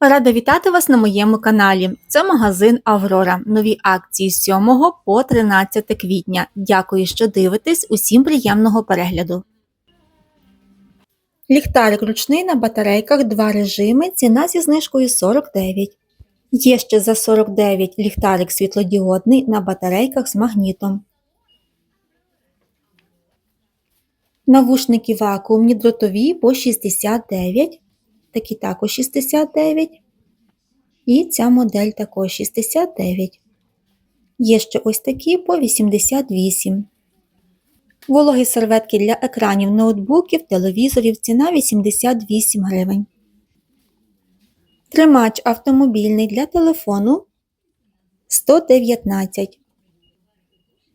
Рада вітати вас на моєму каналі. Це магазин Аврора. Нові акції з 7 по 13 квітня. Дякую, що дивитесь. Усім приємного перегляду. Ліхтарик ручний на батарейках, два режими, ціна зі знижкою 49. Є ще за 49 ліхтарик світлодіодний на батарейках з магнітом. Навушники вакуумні дротові по 69 такі також 69. І ця модель також 69. Є ще ось такі по 88. Вологі серветки для екранів ноутбуків, телевізорів ціна 88 гривень. Тримач автомобільний для телефону 119.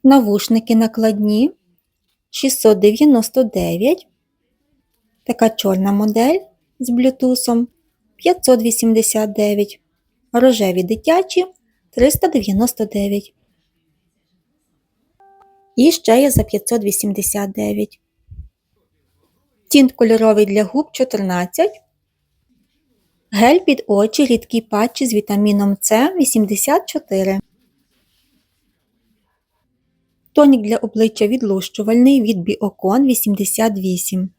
Навушники накладні 699. Така чорна модель з блютусом 589, рожеві дитячі 399. І ще є за 589. Тінт кольоровий для губ 14. Гель під очі рідкі патчі з вітаміном С 84. Тонік для обличчя відлущувальний від Біокон 88.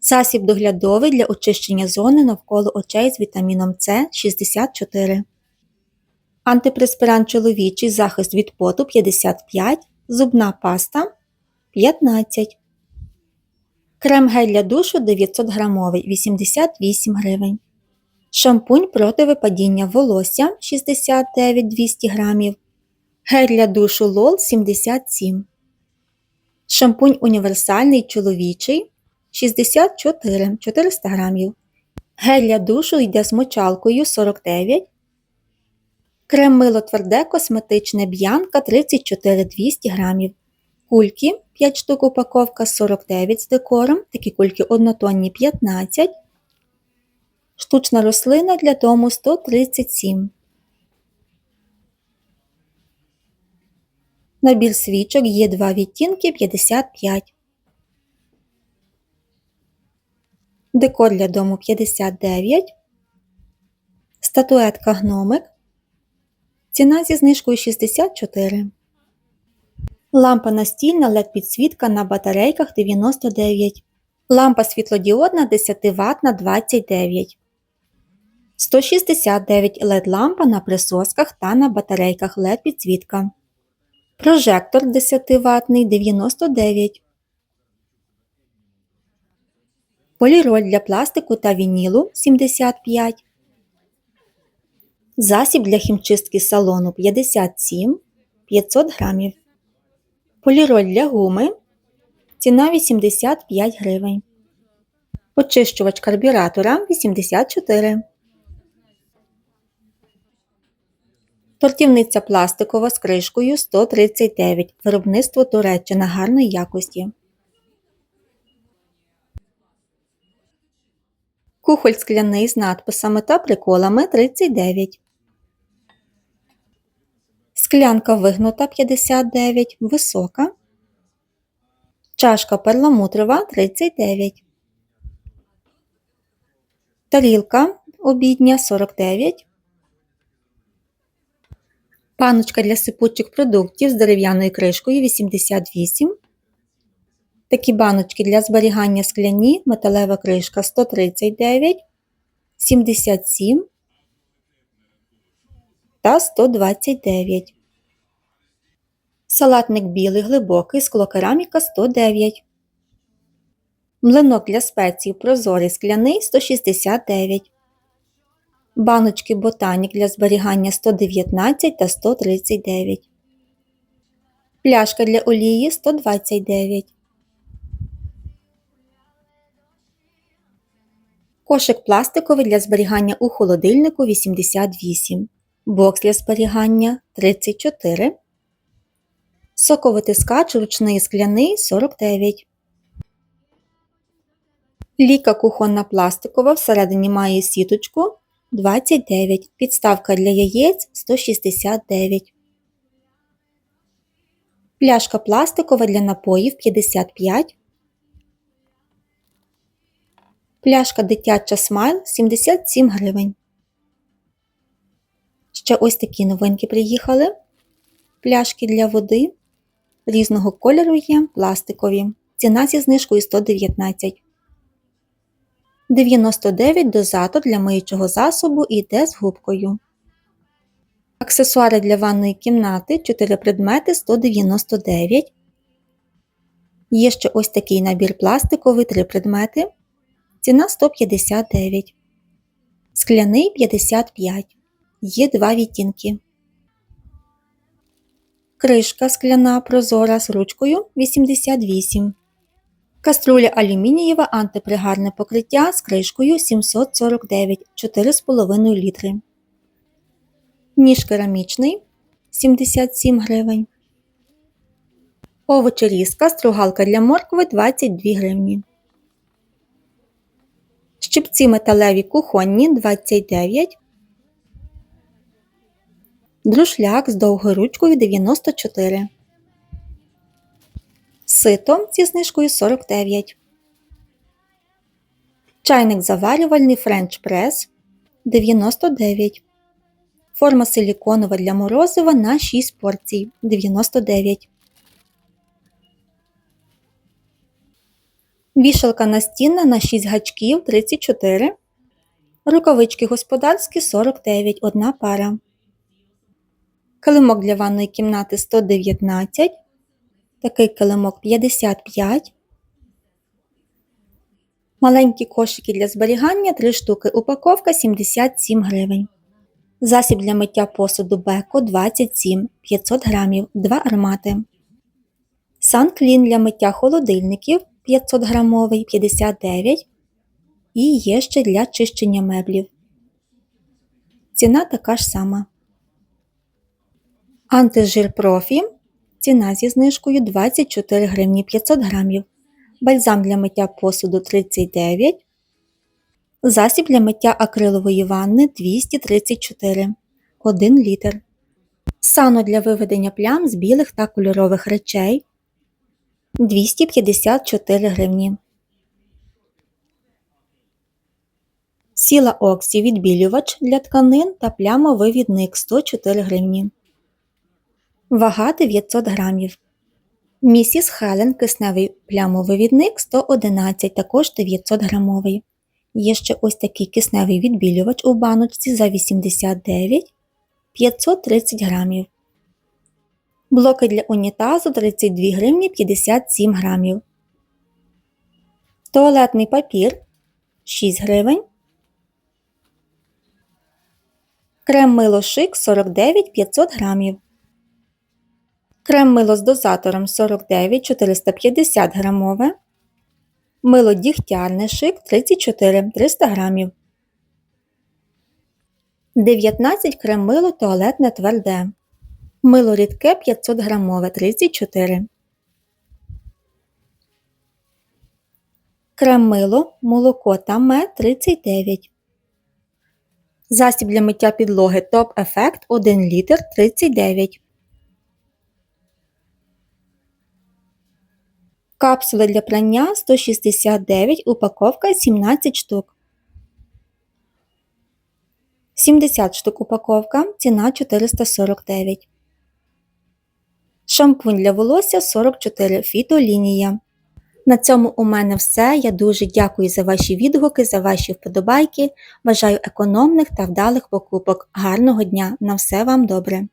Засіб доглядовий для очищення зони навколо очей з вітаміном С 64. Антипреспирант чоловічий захист від поту 55. Зубна паста 15. Крем гель для душу 900 грамовий 88 гривень. Шампунь проти випадіння волосся 69-200 грамів. Гель для душу лол 77. Шампунь універсальний чоловічий 64 400 грамів. Гель для душу йде з мочалкою 49. Крем мило тверде косметичне б'янка 34 200 грамів. Кульки 5 штук упаковка 49 з декором. Такі кульки однотонні 15. Штучна рослина для дому 137. Набір свічок є два відтінки 55. Декор для дому 59. Статуетка гномик. Ціна зі знижкою 64. Лампа настільна LED підсвітка на батарейках 99. Лампа світлодіодна 10 Вт на 29. 169 LED лампа на присосках та на батарейках LED підсвітка. Прожектор 10 ватний 99. Поліроль для пластику та вінілу 75. Засіб для хімчистки салону 57 500 грамів. Поліроль для гуми. Ціна 85 гривень. Очищувач карбюратора 84. Тортівниця пластикова з кришкою 139. Виробництво Туреччина гарної якості. Кухоль скляний з надписами та приколами 39. Склянка вигнута 59. Висока. Чашка перламутрова 39. Тарілка обідня 49. Паночка для сипучих продуктів з дерев'яною кришкою 88. Такі баночки для зберігання скляні, металева кришка 139, 77 та 129. Салатник білий глибокий, склокераміка 109. Млинок для спецій прозорий скляний 169. Баночки ботанік для зберігання 119 та 139. Пляшка для олії 129. Кошик пластиковий для зберігання у холодильнику 88. Бокс для зберігання 34. Соковитискач ручний скляний 49. Ліка кухонна пластикова всередині має сіточку 29. Підставка для яєць 169. Пляшка пластикова для напоїв 55. Пляшка дитяча смайл 77 гривень. Ще ось такі новинки приїхали. Пляшки для води різного кольору є, пластикові. Ціна зі знижкою 119. 99 дозатор для миючого засобу і йде з губкою. Аксесуари для ванної кімнати 4 предмети 199. Є ще ось такий набір пластиковий 3 предмети. Ціна 159. Скляний 55. Є два відтінки. Кришка скляна прозора з ручкою 88. Каструля алюмінієва антипригарне покриття з кришкою 749 4,5 літри. Ніж керамічний 77 гривень. Овочерізка стругалка для моркви 22 гривні. Щипці металеві кухонні 29. Друшляк з довгою ручкою 94. Сито зі знижкою 49. Чайник заварювальний French Press 99. Форма силіконова для морозива на 6 порцій 99. Вішалка настінна на 6 гачків 34. Рукавички господарські 49 одна пара. Килимок для ванної кімнати 119. Такий килимок 55. Маленькі кошики для зберігання 3 штуки. Упаковка 77 гривень. Засіб для миття посуду Беко 27 500 грамів, 2 аромати. Санклін для миття холодильників 500 грамовий 59. І є ще для чищення меблів. Ціна така ж сама. Антижир профі. Ціна зі знижкою 24 гривні 500 грамів. Бальзам для миття посуду 39. Засіб для миття акрилової ванни 234 1 літр. Сано для виведення плям з білих та кольорових речей 254 гривні. Сіла Оксі відбілювач для тканин та плямовивідник 104 гривні. Вага 900 грамів. Місіс Хелен кисневий плямовивідник 111, також 900 грамовий. Є ще ось такий кисневий відбілювач у баночці за 89 530 грамів. Блоки для унітазу 32 гривні 57 грамів. Туалетний папір 6 гривень. Крем мило шик 49 500 грамів. Крем мило з дозатором 49 450 грамове. Мило дігтярне шик 34 300 грамів. 19 крем мило туалетне тверде. Мило рідке 500 грамове 34. Крем мило, молоко та мед 39. Засіб для миття підлоги Топ Ефект 1 літр 39. Капсули для прання 169, упаковка 17 штук. 70 штук упаковка, ціна 449. Шампунь для волосся 44 фітолінія. На цьому у мене все. Я дуже дякую за ваші відгуки, за ваші вподобайки. Бажаю економних та вдалих покупок. Гарного дня! На все вам добре!